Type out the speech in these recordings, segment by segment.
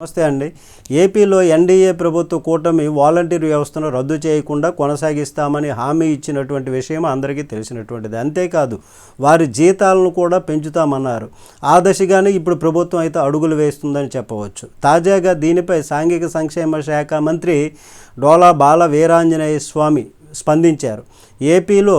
నమస్తే అండి. ఏపీలో ఎన్డీఏ ప్రభుత్వ కూటమి వాలంటీర్ వ్యవస్థను రద్దు చేయకుండా కొనసాగిస్తామని హామీ ఇచ్చినటువంటి విషయం అందరికీ తెలిసినటువంటిది. అంతేకాదు వారి జీతాలను కూడా పెంచుతామన్నారు. ఆ దశగానే ఇప్పుడు ప్రభుత్వం అయితే అడుగులు వేస్తుందని చెప్పవచ్చు. తాజాగా దీనిపై సాంఘిక సంక్షేమ శాఖ మంత్రి డోలా బాల వీరాంజనేయ స్వామి స్పందించారు. ఏపీలో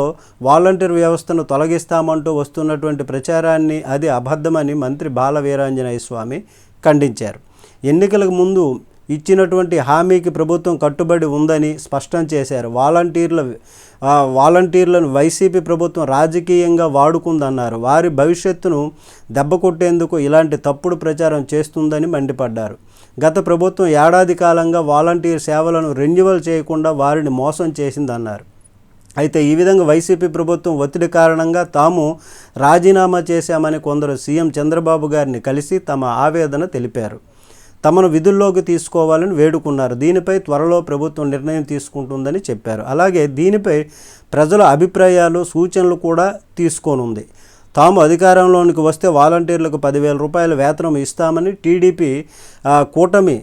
వాలంటీర్ వ్యవస్థను తొలగిస్తామంటూ వస్తున్నటువంటి ప్రచారాన్ని అది అబద్ధమని మంత్రి బాల వీరాంజనేయ స్వామి ఖండించారు. ఎన్నికలకు ముందు ఇచ్చినటువంటి హామీకి ప్రభుత్వం కట్టుబడి ఉందని స్పష్టం చేశారు. వాలంటీర్ల వాలంటీర్లను వైసీపీ ప్రభుత్వం రాజకీయంగా వాడుకుందన్నారు. వారి భవిష్యత్తును దెబ్బకొట్టేందుకు ఇలాంటి తప్పుడు ప్రచారం చేస్తుందని మండిపడ్డారు. గత ప్రభుత్వం ఏడాది కాలంగా వాలంటీర్ సేవలను రెన్యువల్ చేయకుండా వారిని మోసం చేసిందన్నారు. అయితే ఈ విధంగా వైసీపీ ప్రభుత్వం ఒత్తిడి కారణంగా తాము రాజీనామా చేశామని కొందరు సీఎం చంద్రబాబు గారిని కలిసి తమ ఆవేదన తెలిపారు. తమను విధుల్లోకి తీసుకోవాలని వేడుకున్నారు. దీనిపై త్వరలో ప్రభుత్వం నిర్ణయం తీసుకుంటుందని చెప్పారు. అలాగే దీనిపై ప్రజల అభిప్రాయాలు సూచనలు కూడా తీసుకోనుంది. తాము అధికారంలోనికి వస్తే వాలంటీర్లకు పదివేల రూపాయల వేతనం ఇస్తామని టీడీపీ కూటమి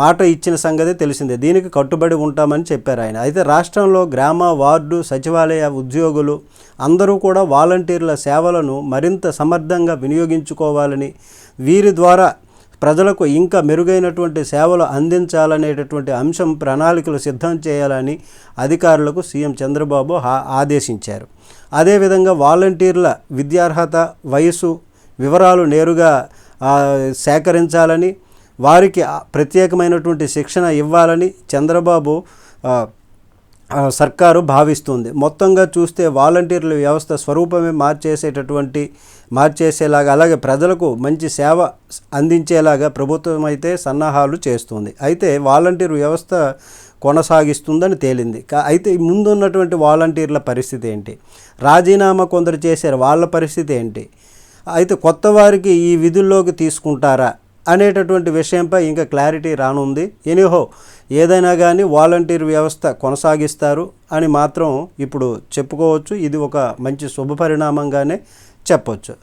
మాట ఇచ్చిన సంగతి తెలిసిందే. దీనికి కట్టుబడి ఉంటామని చెప్పారు ఆయన. అయితే రాష్ట్రంలో గ్రామ వార్డు సచివాలయ ఉద్యోగులు అందరూ కూడా వాలంటీర్ల సేవలను మరింత సమర్థంగా వినియోగించుకోవాలని వీరి ద్వారా ప్రజలకు ఇంకా మెరుగైనటువంటి సేవలు అందించాలనేటటువంటి అంశం ప్రణాళికలు సిద్ధం చేయాలని అధికారులకు సీఎం చంద్రబాబు ఆదేశించారు. అదేవిధంగా వాలంటీర్ల విద్యార్హత వయసు వివరాలు నేరుగా సేకరించాలని వారికి ప్రత్యేకమైనటువంటి శిక్షణ ఇవ్వాలని చంద్రబాబు సర్కారు భావిస్తుంది. మొత్తంగా చూస్తే వాలంటీర్ల వ్యవస్థ స్వరూపమే మార్చేసేటటువంటి మార్చేసేలాగా అలాగే ప్రజలకు మంచి సేవ అందించేలాగా ప్రభుత్వం అయితే సన్నాహాలు చేస్తుంది. అయితే వాలంటీర్ వ్యవస్థ కొనసాగిస్తుందని తేలింది. కా- అయితే ముందున్నటువంటి వాలంటీర్ల పరిస్థితి ఏంటి? రాజీనామా కొందరు చేశారు వాళ్ళ పరిస్థితి ఏంటి? అయితే కొత్త వారికి ఈ విధుల్లోకి తీసుకుంటారా అనేటటువంటి విషయంపై ఇంకా క్లారిటీ రానుంది. ఎనీహో ఏదైనా కానీ వాలంటీర్ వ్యవస్థ కొనసాగిస్తారు అని మాత్రం ఇప్పుడు చెప్పుకోవచ్చు. ఇది ఒక మంచి శుభ పరిణామంగానే చెప్పొచ్చు.